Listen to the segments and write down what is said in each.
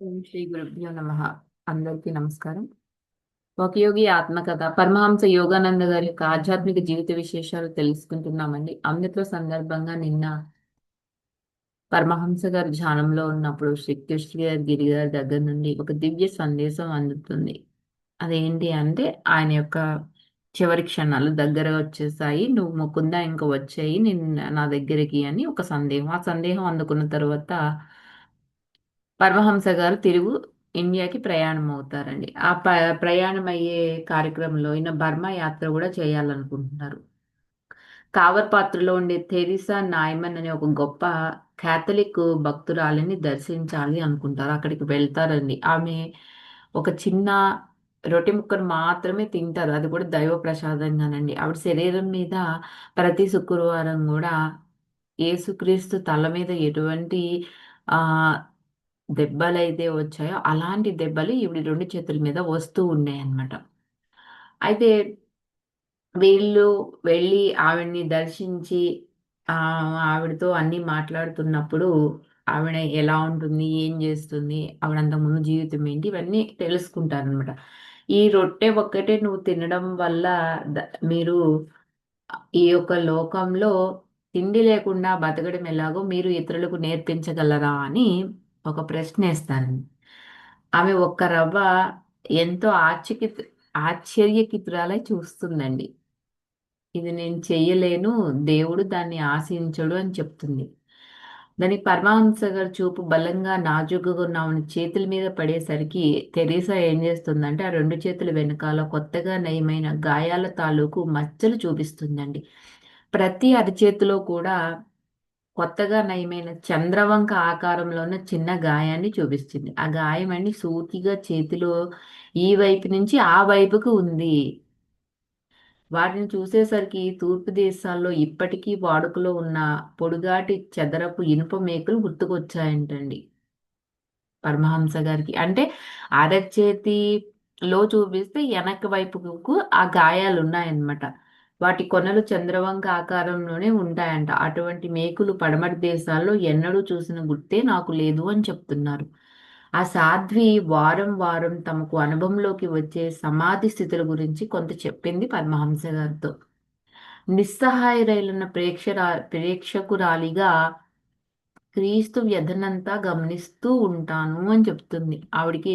ఓం శ్రీ గురుభ్యో నమ. అందరికీ నమస్కారం. ఒక యోగి ఆత్మకథ పరమహంస యోగానంద గారి యొక్క ఆధ్యాత్మిక జీవిత విశేషాలు తెలుసుకుంటున్నామండి. అందులో సందర్భంగా నిన్న పరమహంస గారు ధ్యానంలో ఉన్నప్పుడు శ్రీకృష్ణ గారి గిరి గారి దగ్గర నుండి ఒక దివ్య సందేశం అందుతుంది. అదేంటి అంటే ఆయన యొక్క చివరి క్షణాలు దగ్గర వచ్చేసాయి నువ్వు ముకుందా ఇంకా వచ్చాయి నేను నా దగ్గరికి అని ఒక సందేహం. ఆ సందేహం అందుకున్న తర్వాత పరమహంస గారు తిరుగు ఇండియాకి ప్రయాణం అవుతారండి. ఆ ప- ప్రయాణం అయ్యే కార్యక్రమంలో ఈయన బర్మా యాత్ర కూడా చేయాలనుకుంటున్నారు. కావర్పాత్రలో ఉండే థెరిసా నాయమన్ అనే ఒక గొప్ప క్యాథలిక్ భక్తురాలిని దర్శించాలి అనుకుంటారు. అక్కడికి వెళ్తారండి. ఆమె ఒక చిన్న రొట్టె ముక్కను మాత్రమే తింటారు. అది కూడా దైవ ప్రసాదంగానండి ఆవిడ శరీరం మీద ప్రతి శుక్రవారం కూడా యేసుక్రీస్తు తల మీద ఎటువంటి దెబ్బలు అయితే వచ్చాయో అలాంటి దెబ్బలు ఈవిడ రెండు చేతుల మీద వస్తూ ఉన్నాయి అన్నమాట అయితే వీళ్ళు వెళ్ళి ఆవిడ్ని దర్శించి ఆవిడతో అన్ని మాట్లాడుతున్నప్పుడు ఆవిడ ఎలా ఉంటుంది ఏం చేస్తుంది ఆవిడ అంతకుముందు జీవితం ఏంటి ఇవన్నీ తెలుసుకుంటారనమాట ఈ రొట్టె ఒక్కటే నువ్వు తినడం వల్ల ద- మీరు ఈ యొక్క లోకంలో తిండి లేకుండా బతకడం ఎలాగో మీరు ఇతరులకు నేర్పించగలరా అని ఒక ప్రశ్న వేస్తానండి ఆమె ఒక్క రవ్వ ఎంతో ఆశ్చర్య ఆశ్చర్యకితురాలై చూస్తుందండి. ఇది నేను చెయ్యలేను దేవుడు దాన్ని ఆశించడు అని చెప్తుంది. దాని పరమహంస గారి చూపు బలంగా నాజుకుగా ఉన్న ఆమె చేతుల మీద పడేసరికి తెరీసా ఏం చేస్తుందంటే ఆ రెండు చేతుల వెనకాల కొత్తగా నయమైన గాయాల తాలూకు మచ్చలు చూపిస్తుందండి. ప్రతి అరచేతిలో కూడా కొత్తగా నయమైన చంద్రవంక ఆకారంలో ఉన్న చిన్న గాయాన్ని చూపిస్తుంది. ఆ గాయం అండి సూటిగా చేతిలో ఈ వైపు నుంచి ఆ వైపుకు ఉంది. వాటిని చూసేసరికి తూర్పు దేశాల్లో ఇప్పటికీ వాడుకలో ఉన్న పొడుగాటి చదరపు ఇనుప మేకులు గుర్తుకొచ్చాయంటండి. పరమహంస గారికి. అంటే అరచేతిలో చూపిస్తే వెనక వైపుకు ఆ గాయాలు ఉన్నాయన్నమాట వాటి కొనలు చంద్రవంక ఆకారంలోనే ఉంటాయంట. అటువంటి మేకులు పడమటి దేశాల్లో ఎన్నడూ చూసిన గుర్తే నాకు లేదు అని చెప్తున్నారు. ఆ సాధ్వి వారం వారం తమకు అనుభవంలోకి వచ్చే సమాధి స్థితుల గురించి కొంత చెప్పింది పరమహంస గారితో. నిస్సహాయరైలున్న ప్రేక్షరా ప్రేక్షకురాలిగా క్రీస్తు వ్యధనంతా గమనిస్తూ ఉంటాను అని చెప్తుంది. ఆవిడికి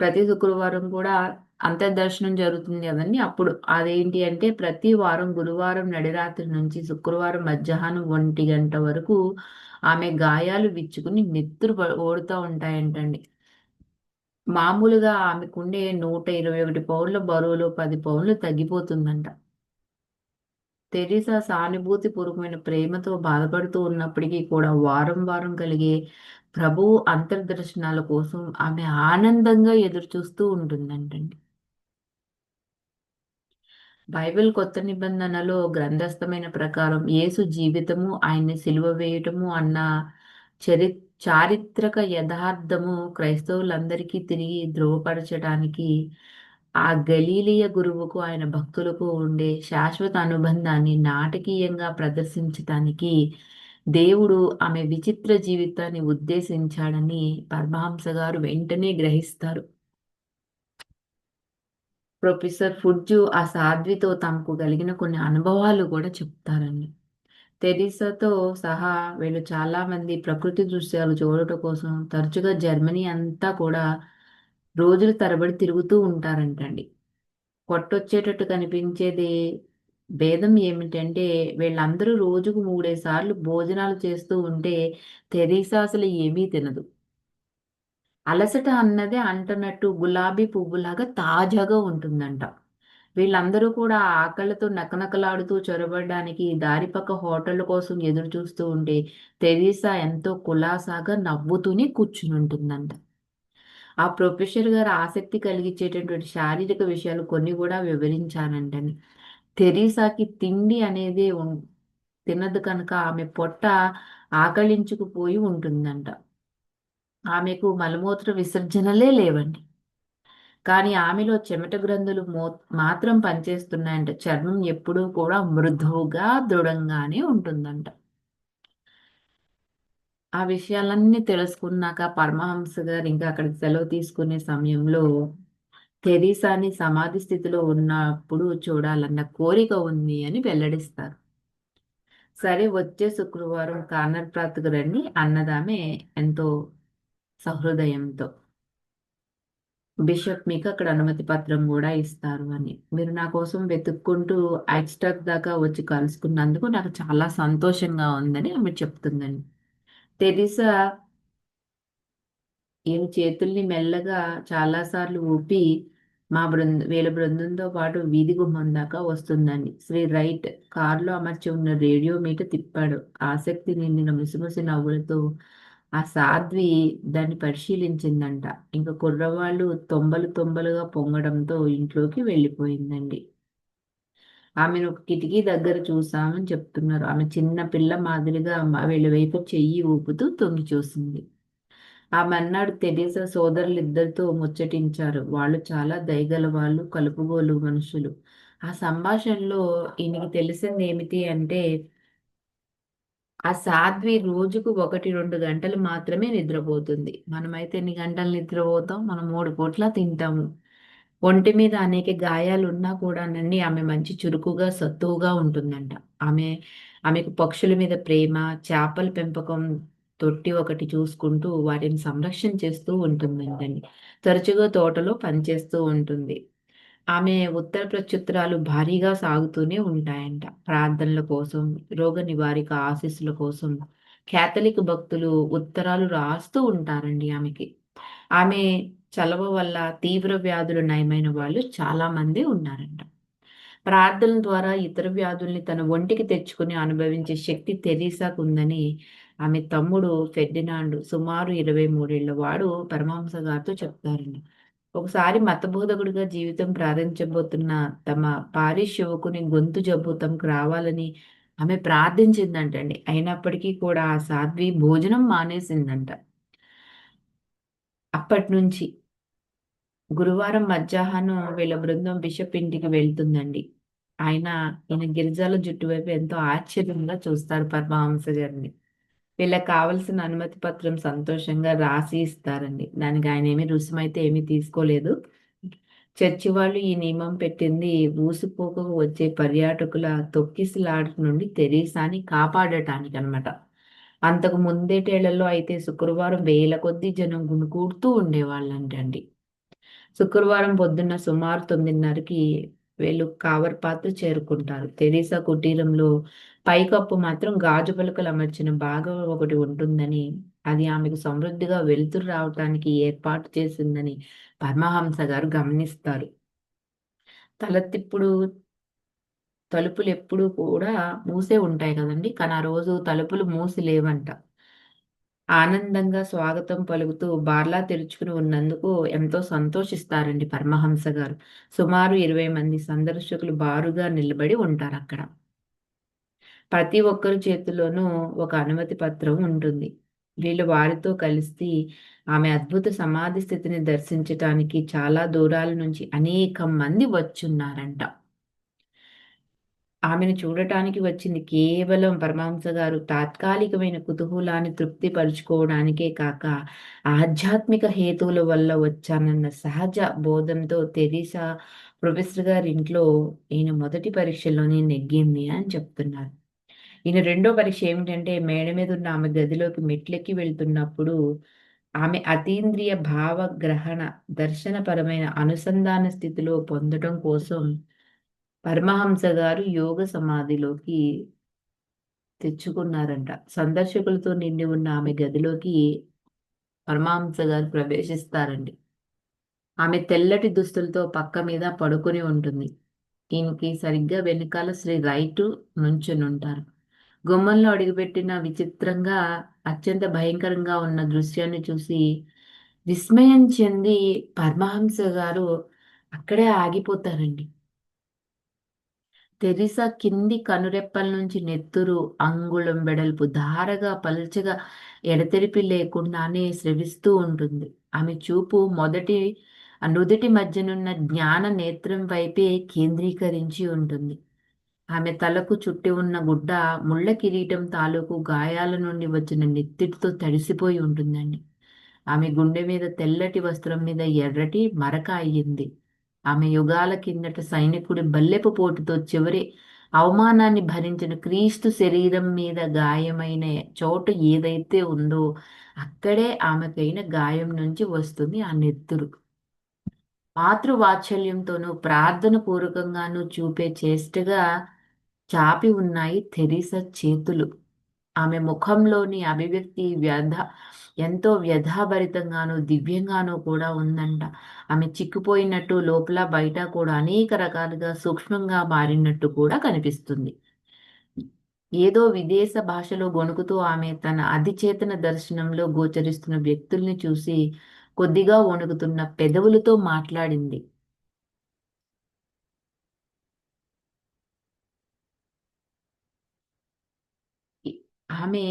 ప్రతి శుక్రవారం కూడా అంతర్దర్శనం జరుగుతుంది కదండి. అప్పుడు అదేంటి అంటే ప్రతి వారం గురువారం నడిరాత్రి నుంచి శుక్రవారం మధ్యాహ్నం ఒంటి గంట వరకు ఆమె గాయాలు విచ్చుకుని నెత్తురు ఓడుతూ ఉంటాయంటండి. మామూలుగా ఆమెకుండే నూట ఇరవై ఒకటి పౌన్ల బరువులో పది పౌన్లు తగ్గిపోతుందంట. తెరీసా సానుభూతి పూర్వకమైన ప్రేమతో బాధపడుతూ ఉన్నప్పటికీ కూడా వారం వారం కలిగే ప్రభువు అంతర్దర్శనాల కోసం ఆమె ఆనందంగా ఎదురు చూస్తూ ఉంటుందంటండి. బైబిల్ కొత్త నిబంధనలో గ్రంథస్థమైన ప్రకారం యేసు జీవితము ఆయన్ని సిలువ వేయటము అన్న చరి చారిత్రక యథార్థము క్రైస్తవులందరికీ తిరిగి ధృవపరచడానికి ఆ గలీలియ గురువుకు ఆయన భక్తులకు ఉండే శాశ్వత అనుబంధాన్ని నాటకీయంగా ప్రదర్శించటానికి దేవుడు ఆమె విచిత్ర జీవితాన్ని ఉద్దేశించాడని పరమహంస గారు వెంటనే గ్రహిస్తారు. ప్రొఫెసర్ ఫుడ్జు ఆ సాధ్వితో తమకు కలిగిన కొన్ని అనుభవాలు కూడా చెప్తారండి. తెరీసాతో సహా వీళ్ళు చాలామంది ప్రకృతి దృశ్యాలు చూడటం కోసం తరచుగా జర్మనీ అంతా కూడా రోజుల తరబడి తిరుగుతూ ఉంటారంటండి. కొట్టొచ్చేటట్టు కనిపించేది భేదం ఏమిటంటే వీళ్ళందరూ రోజుకు మూడేసార్లు భోజనాలు చేస్తూ ఉంటే తెరీసా అసలు ఏమీ తినదు. అలసట అన్నదే అంటున్నట్టు గులాబీ పువ్వులాగా తాజాగా ఉంటుందంట. వీళ్ళందరూ కూడా ఆకలితో నకనకలాడుతూ చొరబడడానికి దారి పక్క హోటళ్ళ కోసం ఎదురు చూస్తూ ఉంటే తెరీసా ఎంతో కులాసాగా నవ్వుతూనే కూర్చుని ఉంటుందంట ఆ ప్రొఫెసర్ గారు ఆసక్తి కలిగించేటటువంటి శారీరక విషయాలు కొన్ని కూడా వివరించానంటని తెరీసాకి తిండి అనేది ఉం- తినదు కనుక ఆమె పొట్ట ఆకలించుకుపోయి ఉంటుందంట. ఆమెకు మలమూత్ర విసర్జనలే లేవండి. కానీ ఆమెలో చెమట గ్రంథులు మో మాత్రం పనిచేస్తున్నాయంట. చర్మం ఎప్పుడూ కూడా మృదువుగా దృఢంగానే ఉంటుందంట. ఆ విషయాలన్నీ తెలుసుకున్నాక పరమహంస గారు ఇంకా అక్కడికి సెలవు తీసుకునే సమయంలో తెరీసాని సమాధి స్థితిలో ఉన్నప్పుడు చూడాలన్న కోరిక ఉంది అని వెల్లడిస్తారు. సరే వచ్చే శుక్రవారం కానర్ ప్రాతకు రండి. అన్నదామే ఎంతో సహృదయంతో. బిషప్ మీకు అక్కడ అనుమతి పత్రం కూడా ఇస్తారు అని. మీరు నా కోసం వెతుక్కుంటూ యాక్స్టాక్ దాకా వచ్చి కలుసుకున్నందుకు నాకు చాలా సంతోషంగా ఉందని ఆమె చెప్తుందండి. తెరిసా ఈయన చేతుల్ని మెల్లగా చాలాసార్లు ఊపి మా బృంద వీళ్ళ బృందంతో పాటు వీధి గుమ్మం దాకా వస్తుందండి. శ్రీ రైట్ కారులో అమర్చి ఉన్న రేడియో మీట తిప్పాడు. ఆసక్తి నిండిన ముసిముసి నవ్వులతో ఆ సాధ్వి దాన్ని పరిశీలించిందంట. ఇంకా కుర్రవాళ్ళు తొంబలు తొంబలుగా పొంగడంతో ఇంట్లోకి వెళ్ళిపోయిందండి. ఆమెను ఒక కిటికీ దగ్గర చూసామని చెప్తున్నారు. ఆమె చిన్న పిల్ల మాదిరిగా వీళ్ళ వైపు చెయ్యి ఊపుతూ తొంగి చూసింది. ఆమె అన్నాడు తెరీసా సోదరులిద్దరితో ముచ్చటించారు. వాళ్ళు చాలా దయగల వాళ్ళు కలుపుగోలు మనుషులు. ఆ సంభాషణలో ఈయనకి తెలిసింది ఏమిటి అంటే ఆ సాధ్వి రోజుకు ఒకటి రెండు గంటలు మాత్రమే నిద్రపోతుంది. మనమైతే ఎన్ని గంటలు నిద్రపోతాం? మనం మూడు పూట్ల తింటాము. ఒంటి మీద అనేక గాయాలు ఉన్నా కూడానండి ఆమె మంచి చురుకుగా సత్తువుగా ఉంటుందంట. ఆమె ఆమెకు పక్షుల మీద ప్రేమ చేపల పెంపకం తొట్టి ఒకటి చూసుకుంటూ వాటిని సంరక్షణ చేస్తూ ఉంటుందంటండి. తరచుగా తోటలో పనిచేస్తూ ఉంటుంది. ఆమె ఉత్తర ప్రత్యుత్తరాలు భారీగా సాగుతూనే ఉంటాయంట. ప్రార్థనల కోసం రోగ నివారిక ఆశీస్సుల కోసం కేథలిక్ భక్తులు ఉత్తరాలు రాస్తూ ఉంటారండి ఆమెకి. ఆమె చలవ వల్ల తీవ్ర వ్యాధులు నయమైన వాళ్ళు చాలా మంది ఉన్నారంట. ప్రార్థన ద్వారా ఇతర వ్యాధుల్ని తన ఒంటికి తెచ్చుకుని అనుభవించే శక్తి తెరీసాకు ఉందని ఆమె తమ్ముడు ఫెర్డినాండ్ సుమారు ఇరవై మూడేళ్ళ వాడు పరమహంస గారితో చెప్తారండి ఒకసారి మతబోధకుడిగా జీవితం ప్రారంభించబోతున్న తమ పారిష్ యువకుని గొంతు జబ్బు తమకు రావాలని ఆమె ప్రార్థించిందంటండి. అయినప్పటికీ కూడా ఆ సాధ్వి భోజనం మానేసిందంట. అప్పటి నుంచి గురువారం మధ్యాహ్నం వీళ్ళ బృందం బిషప్ ఇంటికి వెళ్తుందండి. ఆయన ఈయన గిరిజాల జుట్టు వైపు ఎంతో ఆశ్చర్యంగా చూస్తారు పరమహంస గారిని. వీళ్ళకి కావలసిన అనుమతి పత్రం సంతోషంగా రాసి ఇస్తారండి. దానికి ఆయన ఏమి రుసుమైతే ఏమీ తీసుకోలేదు. చర్చి వాళ్ళు ఈ నియమం పెట్టింది ఊసిపోకకు వచ్చే పర్యాటకుల తొక్కిసలాట నుండి తెరీసాని కాపాడటానికి అనమాట అంతకు ముందేటేళ్ళలో అయితే శుక్రవారం వేల కొద్ది జనం గుణకూడుతూ ఉండేవాళ్ళంటండి. శుక్రవారం పొద్దున్న సుమారు తొమ్మిదిన్నరకి వీళ్ళు కావర్పాత్ర చేరుకుంటారు. తెరీసా కుటీరంలో పైకప్పు మాత్రం గాజు పలుకలు అమర్చిన భాగం ఒకటి ఉంటుందని అది ఆమెకు సమృద్ధిగా వెలుతురు రావటానికి ఏర్పాటు చేసిందని పరమహంస గారు గమనిస్తారు. తలతిప్పుడు తలుపులు ఎప్పుడూ కూడా మూసే ఉంటాయి కదండి. కానీ ఆ రోజు తలుపులు మూసి లేవంట. ఆనందంగా స్వాగతం పలుకుతూ బార్లా తెరుచుకుని ఉన్నందుకు ఎంతో సంతోషిస్తారండి పరమహంస గారు. సుమారు ఇరవై మంది సందర్శకులు బారుగా నిలబడి ఉంటారు అక్కడ ప్రతి ఒక్కరి చేతిలోనూ ఒక అనుమతి పత్రం ఉంటుంది. వీళ్ళు వారితో కలిసి ఆమె అద్భుత సమాధి స్థితిని దర్శించటానికి చాలా దూరాల నుంచి అనేక మంది వచ్చున్నారంట. ఆమెను చూడటానికి వచ్చింది కేవలం పరమహంస గారు. తాత్కాలికమైన కుతూహలాన్ని తృప్తిపరుచుకోవడానికే కాక ఆధ్యాత్మిక హేతువుల వల్ల వచ్చానన్న సహజ బోధంతో తెరీసా ప్రొఫెసర్ గారి ఇంట్లో ఈయన మొదటి పరీక్షలోనే నెగ్గింది అని చెప్తున్నారు. ఈయన రెండో పరీక్ష ఏమిటంటే మేడ మీద ఉన్న ఆమె గదిలోకి మెట్లెక్కి వెళ్తున్నప్పుడు ఆమె అతీంద్రియ భావగ్రహణ దర్శనపరమైన అనుసంధాన స్థితిలో పొందడం కోసం పరమహంస గారు యోగ సమాధిలోకి తెచ్చుకున్నారంట. సందర్శకులతో నిండి ఉన్న ఆమె గదిలోకి పరమహంస గారు ప్రవేశిస్తారండి. ఆమె తెల్లటి దుస్తులతో పక్క మీద పడుకుని ఉంటుంది. ఈయనకి సరిగ్గా వెనకాల శ్రీ రైటు నుంచుని ఉంటారు. గుమ్మంలో అడుగుపెట్టిన విచిత్రంగా అత్యంత భయంకరంగా ఉన్న దృశ్యాన్ని చూసి విస్మయం చెంది పరమహంస గారు అక్కడే ఆగిపోతారండి. తెరిసా కింది కనురెప్పల నుంచి నెత్తురు అంగుళం వెడల్పు ధారగా పలుచగా ఎడతెరిపి లేకుండానే స్రవిస్తూ ఉంటుంది. ఆమె చూపు మొదటి నుదుటి మధ్యనున్న జ్ఞాన నేత్రం వైపే కేంద్రీకరించి ఉంటుంది. ఆమె తలకు చుట్టి ఉన్న గుడ్డ ముళ్ళ కిరీటం తాలూకు గాయాల నుండి వచ్చిన నెత్తిటితో తడిసిపోయి ఉంటుందండి. ఆమె గుండె మీద తెల్లటి వస్త్రం మీద ఎర్రటి మరక అయ్యింది. ఆమె యుగాల కిందట సైనికుడి బల్లెపు పోటుతో చివరి అవమానాన్ని భరించిన క్రీస్తు శరీరం మీద గాయమైన చోటు ఏదైతే ఉందో అక్కడే ఆమెకైన గాయం నుంచి వస్తుంది ఆ నెత్తురు. మాతృవాత్సల్యంతోనూ ప్రార్థన పూర్వకంగానూ చూపే చేష్టగా చాపి ఉన్నాయి థెరిసా చేతులు. ఆమె ముఖంలోని అభివ్యక్తి వ్యధ ఎంతో వ్యధాభరితంగాను దివ్యంగానూ కూడా ఉందంట. ఆమె చిక్కుపోయినట్టు లోపల బయట కూడా అనేక రకాలుగా సూక్ష్మంగా మారినట్టు కూడా కనిపిస్తుంది. ఏదో విదేశ భాషలో గొణుకుతూ ఆమె తన అధిచేతన దర్శనంలో గోచరిస్తున్న వ్యక్తుల్ని చూసి కొద్దిగా వణుకుతున్న పెదవులతో మాట్లాడింది. ఆమె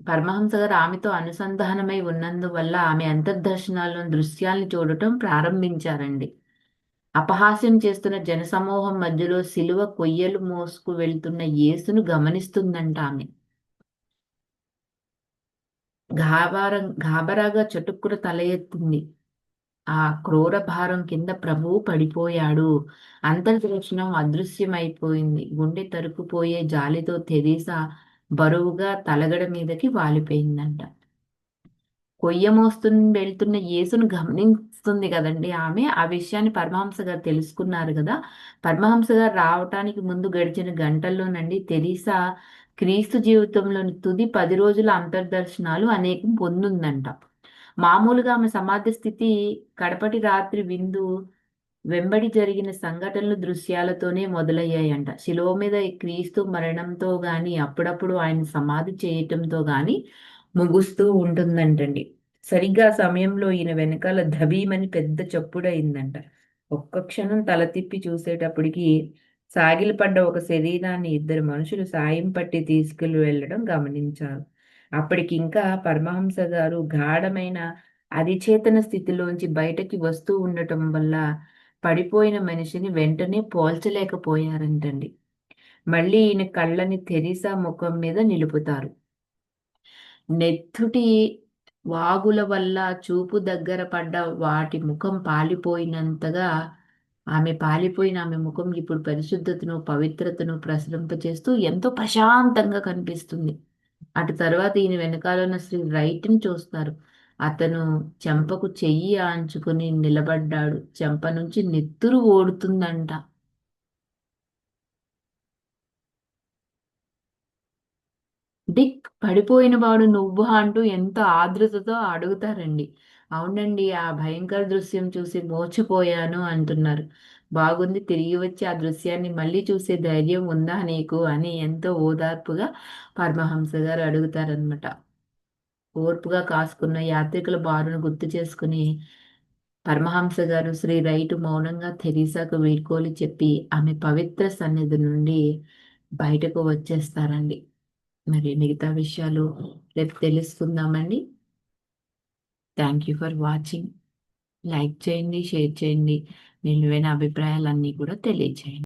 పరమహంస గారు ఆమెతో అనుసంధానమై ఉన్నందువల్ల ఆమె అంతర్దర్శనాలను దృశ్యాల్ని చూడటం ప్రారంభించారండి. అపహాస్యం చేస్తున్న జనసమూహం మధ్యలో సిలువ కొయ్యలు మోసుకు వెళ్తున్న యేసును గమనిస్తుందంట ఆమె. గాబారం గాబరాగా చటుక్కున తల ఎత్తింది. ఆ క్రూర భారం కింద ప్రభువు పడిపోయాడు. అంతర్దర్శనం అదృశ్యమైపోయింది. గుండె తరుకుపోయే జాలితో తెరీసా బరువుగా తలగడ మీదకి వాలిపోయిందంట. కొయ్య మోస్తుని వెళ్తున్న యేసును గమనిస్తుంది కదండి ఆమె. ఆ విషయాన్ని పరమహంస గారు తెలుసుకున్నారు కదా. పరమహంస గారు రావటానికి ముందు గడిచిన గంటల్లోనండి తెరీసా క్రీస్తు జీవితంలోని తుది పది రోజుల అంతర్దర్శనాలు అనేకం పొందుందంట. మామూలుగా ఆమె సమాధి స్థితి కడపటి రాత్రి విందు వెంబడి జరిగిన సంఘటనలు దృశ్యాలతోనే మొదలయ్యాయంట. శిలువ మీద క్రీస్తు మరణంతో గాని అప్పుడప్పుడు ఆయన సమాధి చేయటంతో గాని ముగుస్తూ ఉంటుందంటండి. సరిగ్గా సమయంలో ఈయన వెనకాల ధబీమని పెద్ద చప్పుడయిందంట. ఒక్క క్షణం తల తిప్పి చూసేటప్పటికి సాగిలపడ్డ ఒక శరీరాన్ని ఇద్దరు మనుషులు సాయం పట్టి తీసుకుని వెళ్ళడం గమనించారు. అప్పటికి ఇంకా పరమహంస గారు గాఢమైన అధిచేతన స్థితిలోంచి బయటకి వస్తూ ఉండటం వల్ల పడిపోయిన మనిషిని వెంటనే పోల్చలేకపోయారంటండి. మళ్ళీ ఈయన కళ్ళని తెరీసా ముఖం మీద నిలుపుతారు. నెత్తుటి వాగుల వల్ల చూపు దగ్గర పడ్డ వాటి ముఖం పాలిపోయినంతగా ఆమె పాలిపోయిన ఆమె ముఖం ఇప్పుడు పరిశుద్ధతను పవిత్రతను ప్రసరింపచేస్తూ ఎంతో ప్రశాంతంగా కనిపిస్తుంది. అటు తర్వాత ఈయన వెనకాల ఉన్న శ్రీ రైట్ని చూస్తారు. అతను చెంపకు చెయ్యి ఆంచుకుని నిలబడ్డాడు. చెంప నుంచి నెత్తురు ఓడుతుందంట. డిక్ పడిపోయిన వాడు నువ్వు అంటూ ఎంతో ఆదృతతో అడుగుతారండి. అవునండి ఆ భయంకర దృశ్యం చూసి మోచిపోయాను అంటున్నారు. బాగుంది తిరిగి వచ్చి ఆ దృశ్యాన్ని మళ్ళీ చూసే ధైర్యం ఉందా నీకు? అని ఎంతో ఓదార్పుగా పరమహంస గారు అడుగుతారనమాట ఓర్పుగా కాసుకున్న యాత్రికుల బారును గుర్తు చేసుకుని పరమహంస గారు శ్రీ రైటు మౌనంగా తెరీసాకు వీడ్కోలు చెప్పి ఆమె పవిత్ర సన్నిధి నుండి బయటకు వచ్చేస్తారండి. మరి మిగతా విషయాలు రేపు తెలుసుకుందామండి. Thank you for watching like చేయండి షేర్ చేయండి. నిలువైన అభిప్రాయాలన్నీ కూడా తెలియచేయండి.